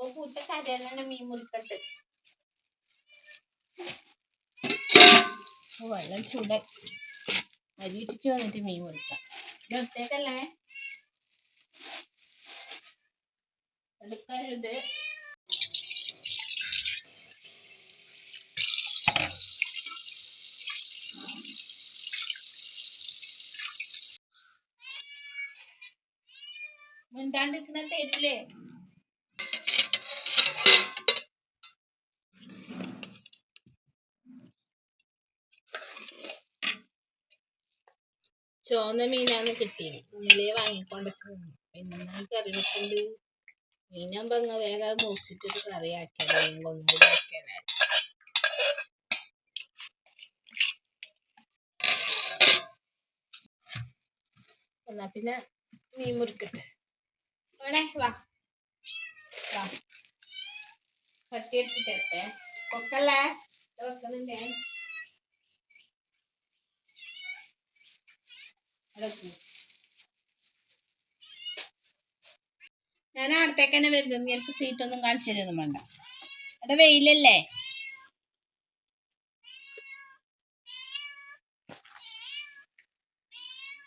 ഇപ്പൊ പൂച്ച കരയിലാണ് മീൻ മുറിക്കട്ട് വെള്ളം ചൂട് അരി ഇട്ടിട്ട് വന്നിട്ട് മീൻ മുറിക്കാം. ഇതൊട്ടേക്കല്ലേ എടുക്കരുത് മിണ്ടാണ്ടിരിക്കുന്ന തരില്ലേ? ചുവന്ന മീനാണ് കിട്ടിയത് ഇന്നലെ വാങ്ങിക്കൊണ്ട് പിന്നെ കറി വെക്കുന്നുണ്ട് മീനാകുമ്പോ അങ്ങ് വേഗം മുറിച്ചിട്ട് കറി ആക്കിയാലോ? ആക്കിയാലേ? എന്നാ പിന്നെ മീൻ മുറിക്കട്ടെ. വേണേ വാ. വാ. കട്ടിയെടുത്തിട്ടെ. കൊക്കല്ലേ വെക്കുന്നുണ്ടേ. ഞാൻ അടുത്തേക്ക് തന്നെ വരുന്നത് എനിക്ക് സീറ്റ് ഒന്നും കാണിച്ചു തരുന്നു വേണ്ട. അവിടെ വെയിലല്ലേ?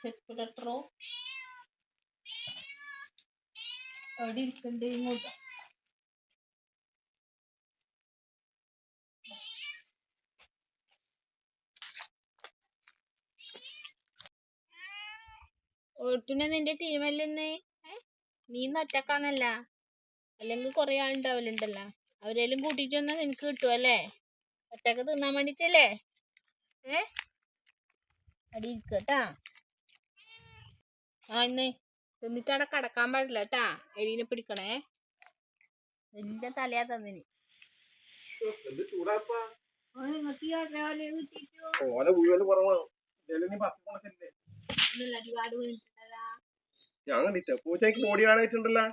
ചെക്കുലട്ടറോ എവിടെ ഇരിക്കണ്ടേ ഇങ്ങോട്ട്. ഓട്ടിന് നിന്റെ ടീമല്ലെന്ന് നീ ഇന്ന് ഒറ്റക്കാന്നല്ല. അല്ലെങ്കിൽ കൊറേ ആളുണ്ടാവലുണ്ടല്ലോ. അവരെല്ലാം കൂട്ടിട്ട് വന്നാ നിനക്ക് കിട്ടുമല്ലേ ഒറ്റയ്ക്ക് തിന്നാൻ വേണ്ടിട്ടല്ലേ? ഏ? അടി ഇരിക്കട്ടാ ആ ഇന്ന് തിന്നിട്ട് അവിടെ കടക്കാൻ പാടില്ല കേട്ടാ എലീനെ പിടിക്കണേ. വലിയ തലയാ തന്നിന്. എന്ത് ചൂടാപ്പാ? ഓ, നിങ്ങക്ക് ഈ ഒരേ പോലെ കിട്ടിയിട്ട് ഓല മുഴുവൻ കുറവാണ് ഇതിൽ നീ ഞാൻ കണ്ടിട്ട്. പൂച്ചയ്ക്ക് ബോഡി കാണായിട്ടുണ്ടല്ലോ.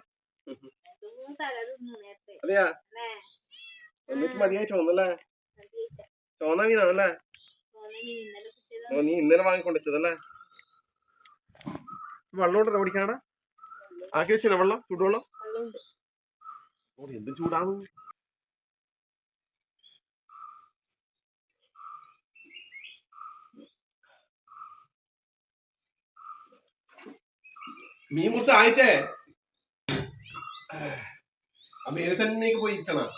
അതെയാ? എന്നിട്ട് മതിയായി ചോന്നല്ലേ. ചോന്ന മീനാണല്ലേ. ഓ, നീ ഇന്നലെ വാങ്ങിക്കൊണ്ടുവച്ചതല്ലേ? വെള്ളം ഉണ്ടല്ലോ ഓടിക്കാടാ ആക്കി വെച്ചില്ല വെള്ളം? ചൂടുവെള്ളം? എന്ത് ചൂടാണ് മീൻ കുറച്ച് ആയിട്ടേ. അപ്പൊ ഏത് തന്നെ പോയി ഇരിക്കണം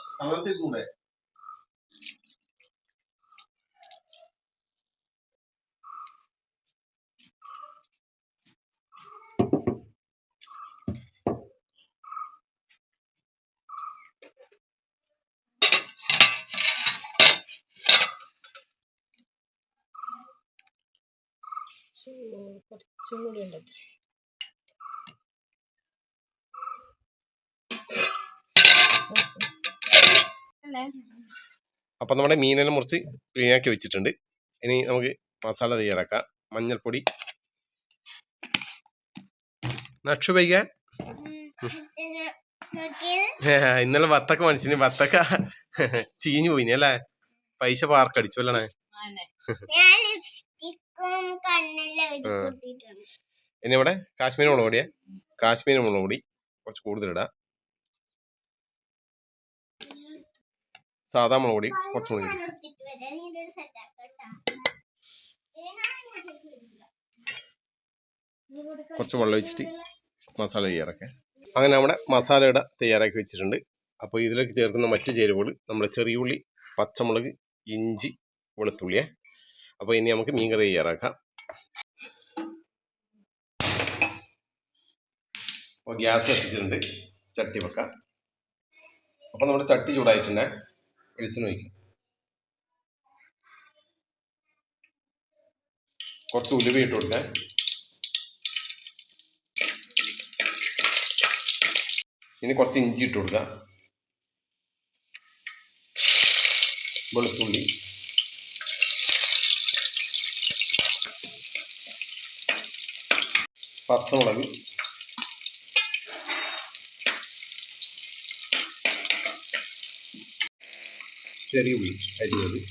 ചൂ- കുറച്ചും കൂടി ഉണ്ട് അപ്പൊ നമ്മുടെ മീനെല്ലാം മുറിച്ച് ക്ലീനാക്കി വെച്ചിട്ടുണ്ട്. ഇനി നമുക്ക് മസാല തയ്യാറാക്കാം മഞ്ഞൾപ്പൊടി. നക്ഷു പൈകാൻ ഇന്നലെ വത്തക്ക മനുഷ്യന് വത്തക്ക ചീഞ്ഞു പോയിനി അല്ലേ? പൈസ പാർക്കടിച്ചു അല്ലേ ഇനി ഇവിടെ കാശ്മീരി മുളക് പൊടിയാ. കാശ്മീർ മുളക് പൊടി കുറച്ച് കൂടുതൽ ഇടാം സാധാ മുളക് പൊടി കുറച്ച് കൊടുക്ക. കുറച്ച് വെള്ളം വെച്ചിട്ട് മസാല തയ്യാറാക്കാം. അങ്ങനെ നമ്മുടെ മസാല ഇട തയ്യാറാക്കി വെച്ചിട്ടുണ്ട്. അപ്പോൾ ഇതിലേക്ക് ചേർക്കുന്ന മറ്റു ചേരുവകൾ നമ്മുടെ ചെറിയ ഉള്ളി പച്ചമുളക് ഇഞ്ചി വെളുത്തുള്ളിയെ. അപ്പോൾ ഇനി നമുക്ക് മീൻകറി തയ്യാറാക്കാം. അപ്പോൾ ഗ്യാസ് കത്തിച്ചിട്ടുണ്ട്. ചട്ടി വെക്കാം. അപ്പോൾ നമ്മുടെ ചട്ടി ചൂടായിട്ടുണ്ട്. വെളിച്ചെണ്ണ ഒഴിക്കാം കുറച്ച് ഉലുവ ഇട്ട് കൊടുക്കാം ഇനി കുറച്ച് ഇഞ്ചി ഇട്ട് കൊടുക്കുക വെളുത്തുള്ളി. പച്ചമുളക്. ചെറിയ ഉള്ളി അരിയത് ഉള്ളി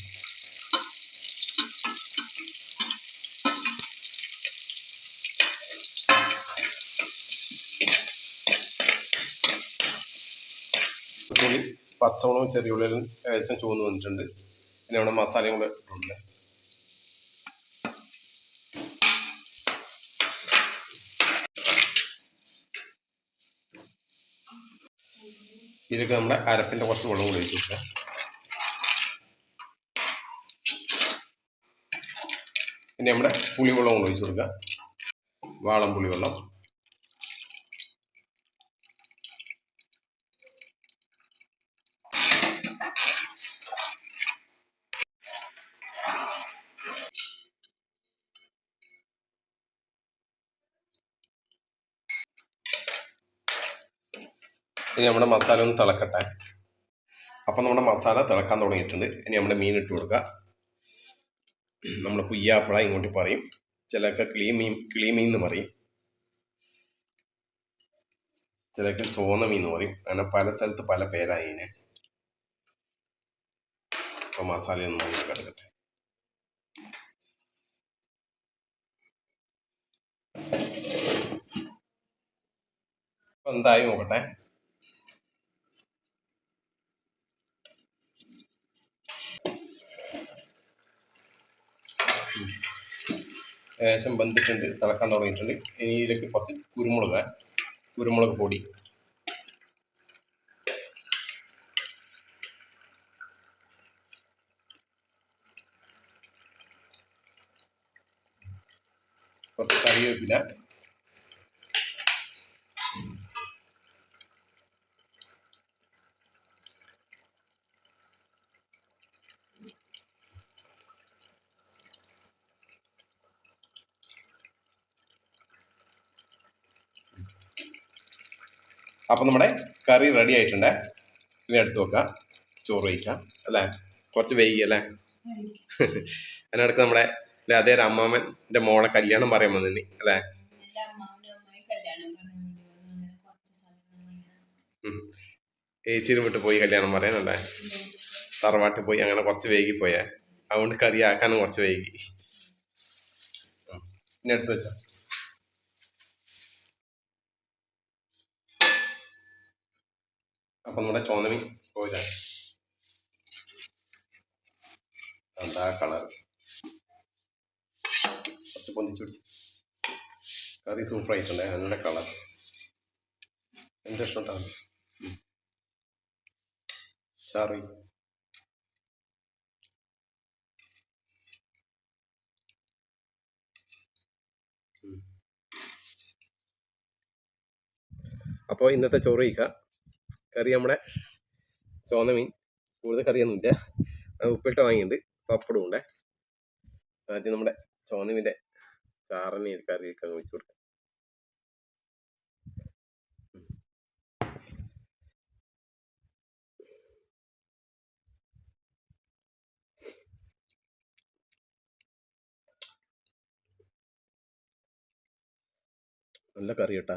പച്ചമുളകും ചെറിയ ഉള്ളിലും ഏകദേശം ചുവന്ന് വന്നിട്ടുണ്ട്. പിന്നെ അവിടെ മസാലയും കൂടെ ഇട്ടിട്ടുണ്ട് ഇതിലേക്ക് നമ്മുടെ അരപ്പിന്റെ കുറച്ച് വെള്ളം കൂടി ഒഴിച്ചു കൊടുക്കാം. പിന്നെ നമ്മുടെ പുളിവെള്ളം കൊണ്ട് ഒഴിച്ച് കൊടുക്കുക. വാളം പുളിവെള്ളം. ഇനി നമ്മുടെ മസാല ഒന്ന് തിളക്കട്ടെ. അപ്പം നമ്മുടെ മസാല തിളക്കാൻ തുടങ്ങിയിട്ടുണ്ട്. ഇനി നമ്മുടെ മീൻ ഇട്ട് കൊടുക്കുക. നമ്മൾ കുയ്യാപ്പള ഇങ്ങോട്ട് പറയും. ചിലക്ക് കിളിമീൻ കിളിമീൻ എന്ന് പറയും. ചിലക്ക് ചോന്ന മീൻ എന്ന് പറയും. അങ്ങനെ പല സ്ഥലത്ത് പല പേരായി ഇതിന് അപ്പോൾ മസാല ഒന്ന് കിടക്കട്ടെ എന്തായി നോക്കട്ടെ. ഏകദേശം വെന്തിട്ടുണ്ട് തിളക്കാൻ തുടങ്ങിയിട്ടുണ്ട്. ഇനി ഇതിലേക്ക് കുറച്ച് കുരുമുളക് കുരുമുളക് പൊടി. കുറച്ച് കറിവേപ്പില. അപ്പം നമ്മുടെ കറി റെഡി ആയിട്ടുണ്ട്. ഇനി എടുത്ത് വെക്കാം. ചോറ് വയ്ക്കാം അല്ലേ? കുറച്ച് വൈകി അല്ലേ? അതിനടുക്ക് നമ്മുടെ അതെ അമ്മാമന്റെ മോളെ കല്യാണം പറയാൻ വന്നിനി അല്ലേ? ഏച്ചിനെ വിട്ട് പോയി കല്യാണം പറയാനല്ലേ തറവാട്ടിൽ പോയി അങ്ങനെ കുറച്ച് വൈകി പോയേ. അതുകൊണ്ട് കറി ആക്കാനും കുറച്ച് വൈകി. ഇനി എടുത്ത് വെച്ചോ. അപ്പം നമ്മുടെ ചോന്നമി പോയില്ല? എന്താ കളർ കുറച്ച് പൊന്തിച്ച് കറി സൂപ്പർ ആയിട്ടുണ്ട്. നല്ല കളർ എന്ത് ഇഷ്ടമാണ് ചാറി. അപ്പോൾ ഇന്നത്തെ ചോറ് കഴിക്കാം. കറി നമ്മുടെ ചോന്ന മീൻ. കൂടുതൽ കറിയൊന്നുമില്ല. ഉപ്പിട്ട് വാങ്ങിയിട്ടുണ്ട്. പപ്പടം ഉണ്ട്. ആദ്യം നമ്മുടെ ചോന്ന മീന്റെ ചാറിനെ കറിയൊക്കെ അങ്ങ് വെച്ച് കൊടുക്കാം. നല്ല കറി കേട്ടാ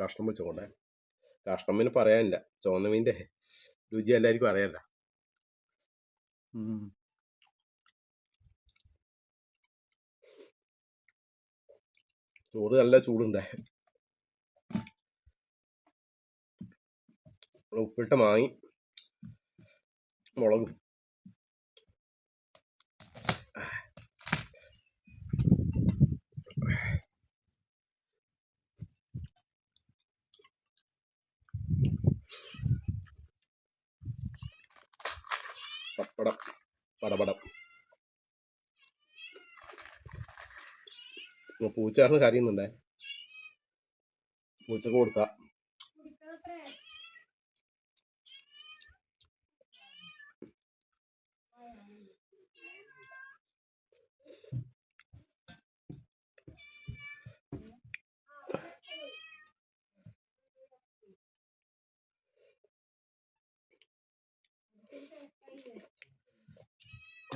കഷ്ണം വെച്ചോണ്ടേ കഷ്ണം മീൻ പറയാനില്ല. ചുവന്ന മീന്റെ രുചി എല്ലാവർക്കും അറിയാല്ല ചൂട് നല്ല ചൂടുണ്ടേ. ഉപ്പിട്ട് മാങ്ങി മുളകും. പപ്പടം പടപടം. പൂച്ചയാർന്ന് കരയുന്നുണ്ടേ? പൂച്ചക്ക് കൊടുക്കാം.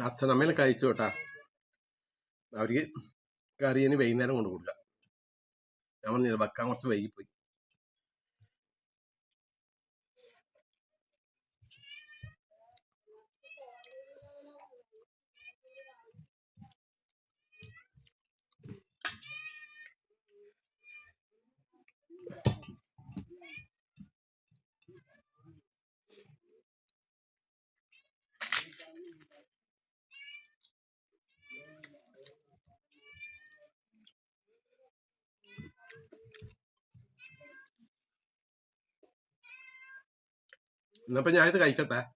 അച്ഛനമ്മേനെ കഴിച്ചു കേട്ടാ. അവർക്ക് കറി ഇനി വൈകുന്നേരം കൊണ്ട് കൊടുക്കാം. ഞാൻ പറഞ്ഞില്ല വെക്കാൻ കുറച്ച് വൈകിപ്പോയി. 那不你还是该一克白